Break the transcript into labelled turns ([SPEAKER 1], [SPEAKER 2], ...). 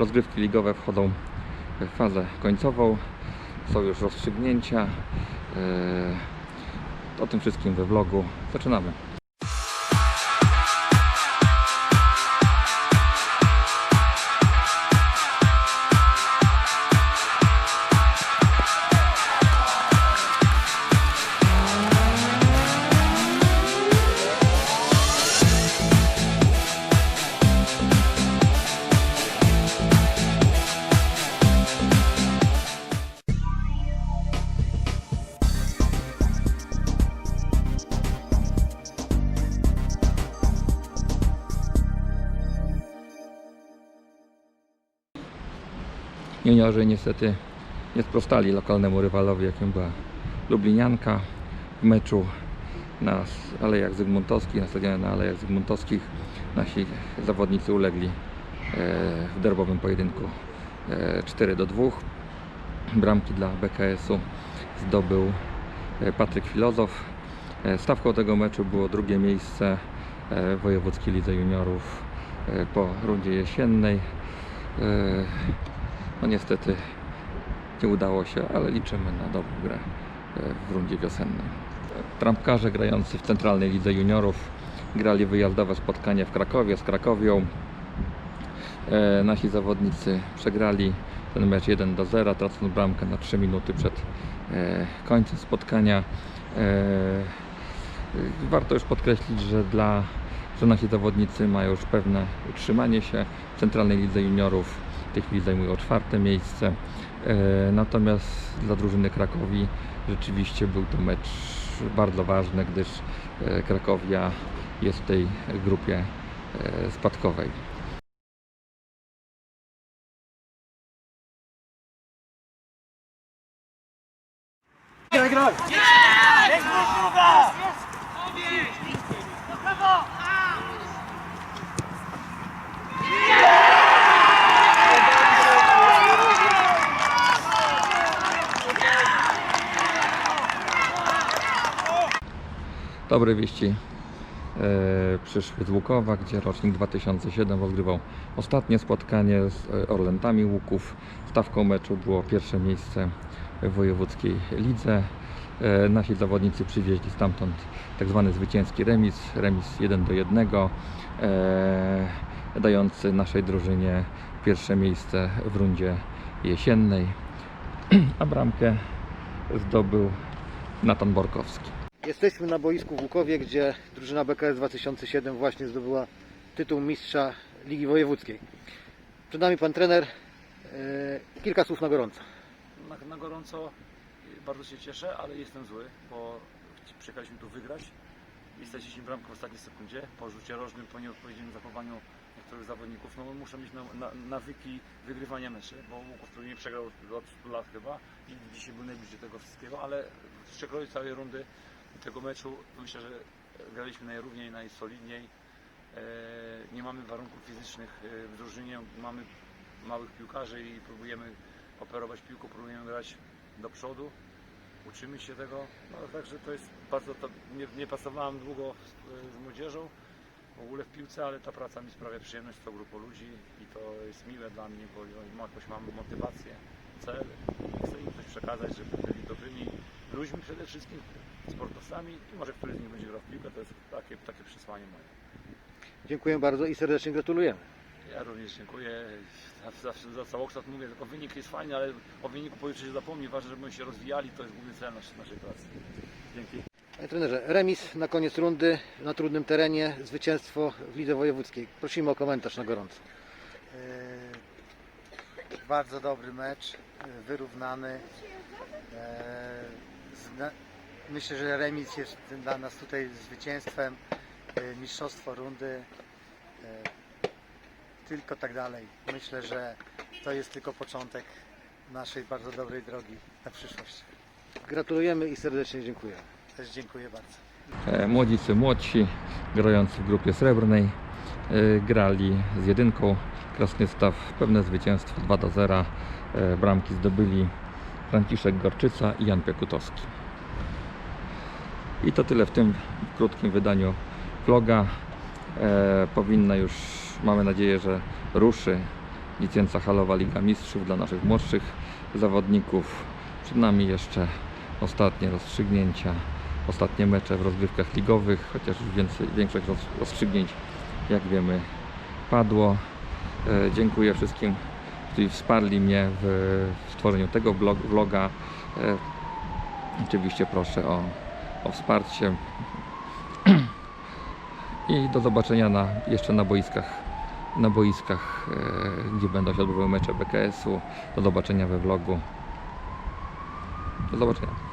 [SPEAKER 1] rozgrywki ligowe wchodzą w fazę końcową. Są już rozstrzygnięcia. E, O tym wszystkim we vlogu. Zaczynamy. Juniorzy niestety nie sprostali lokalnemu rywalowi, jakim była Lublinianka w meczu na Alejach Zygmuntowskich, na stadionie na Alejach Zygmuntowskich. Nasi zawodnicy ulegli e, w derbowym pojedynku e, 4 do 2. Bramki dla BKS-u zdobył e, Patryk Filozof. E, Stawką tego meczu było drugie miejsce e, w Wojewódzkiej Lidze Juniorów e, po rundzie jesiennej. No niestety nie udało się, ale liczymy na dobrą grę e, w rundzie wiosennej. Trampkarze grający w Centralnej Lidze Juniorów grali wyjazdowe spotkanie w Krakowie z Krakowią. E, Nasi zawodnicy przegrali ten mecz 1 do 0, tracąc bramkę na 3 minuty przed e, końcem spotkania. Warto już podkreślić, że dla że nasi zawodnicy mają już pewne utrzymanie się w Centralnej Lidze Juniorów. W tej chwili zajmują czwarte miejsce. E, Natomiast dla drużyny Krakowi rzeczywiście był to mecz bardzo ważny, gdyż e, Krakowia jest w tej grupie e, spadkowej. Dobre wieści e, przyszły z Łukowa, gdzie rocznik 2007 rozgrywał ostatnie spotkanie z e, Orlentami Łuków. Stawką meczu było pierwsze miejsce w wojewódzkiej lidze. E, nasi zawodnicy przywieźli stamtąd tak zwany zwycięski remis, remis 1 do 1, e, dający naszej drużynie pierwsze miejsce w rundzie jesiennej, a bramkę zdobył Natan Borkowski.
[SPEAKER 2] Jesteśmy na boisku w Łukowie, gdzie drużyna BKS 2007 właśnie zdobyła tytuł mistrza Ligi Wojewódzkiej. Przed nami pan trener. E, Kilka słów na gorąco.
[SPEAKER 3] na, na gorąco bardzo się cieszę, ale jestem zły, bo przyjechaliśmy tu wygrać i straciliśmy bramkę w ostatniej sekundzie po rzucie rożnym, po nieodpowiednim zachowaniu niektórych zawodników. No muszę mieć na, na, nawyki wygrywania meczy, bo Łuków nie przegrał od 100 lat chyba i dzisiaj był najbliżej tego wszystkiego, ale w przekroju całej rundy tego meczu myślę, że graliśmy najrówniej, najsolidniej. E, Nie mamy warunków fizycznych e, w drużynie, mamy małych piłkarzy i próbujemy operować piłką, próbujemy grać do przodu. Uczymy się tego. No, także to jest bardzo. To, nie, nie pracowałem długo z, z młodzieżą w ogóle w piłce, ale ta praca mi sprawia przyjemność z tą grupą ludzi i to jest miłe dla mnie, bo jakoś mam motywację, cel. Chcę im coś przekazać, żeby byli dobrymi ludźmi przede wszystkim, sportowcami i może któryś z nich będzie grał w piłkę. To jest takie, takie przesłanie moje.
[SPEAKER 2] Dziękuję bardzo i serdecznie gratulujemy.
[SPEAKER 3] Ja również dziękuję. Zawsze za całokształt mówię, tylko wynik jest fajny, ale o wyniku pojutrze się zapomni. Ważne, żebyśmy się rozwijali, to jest główny cel naszej, naszej pracy. Dzięki.
[SPEAKER 2] Panie trenerze, remis na koniec rundy na trudnym terenie, zwycięstwo w Lidze Wojewódzkiej. Prosimy o komentarz na gorąco.
[SPEAKER 4] E, Bardzo dobry mecz, e, wyrównany. Myślę, że remis jest dla nas tutaj zwycięstwem, e, mistrzostwo rundy. e, Tylko tak dalej. Myślę, że to jest tylko początek naszej bardzo dobrej drogi na przyszłość.
[SPEAKER 2] Gratulujemy i serdecznie dziękujemy.
[SPEAKER 4] Też dziękuję bardzo.
[SPEAKER 1] E, Młodzicy młodsi, grający w grupie srebrnej, e, grali z jedynką Krasnystaw. Pewne zwycięstwo 2 do 0. E, Bramki zdobyli Franciszek Gorczyca i Jan Piekutowski. I to tyle w tym krótkim wydaniu vloga. E, powinna już, mamy nadzieję, że ruszy licencja halowa Liga Mistrzów dla naszych młodszych zawodników. Przed nami jeszcze ostatnie rozstrzygnięcia, ostatnie mecze w rozgrywkach ligowych, chociaż już więcej, większość roz, rozstrzygnięć, jak wiemy, padło. E, dziękuję wszystkim, którzy wsparli mnie w, w stworzeniu tego vloga. E, oczywiście proszę o, o wsparcie. I do zobaczenia na, jeszcze na boiskach, na boiskach, e, gdzie będą się odbywały mecze BKS-u. Do zobaczenia we vlogu. Do zobaczenia.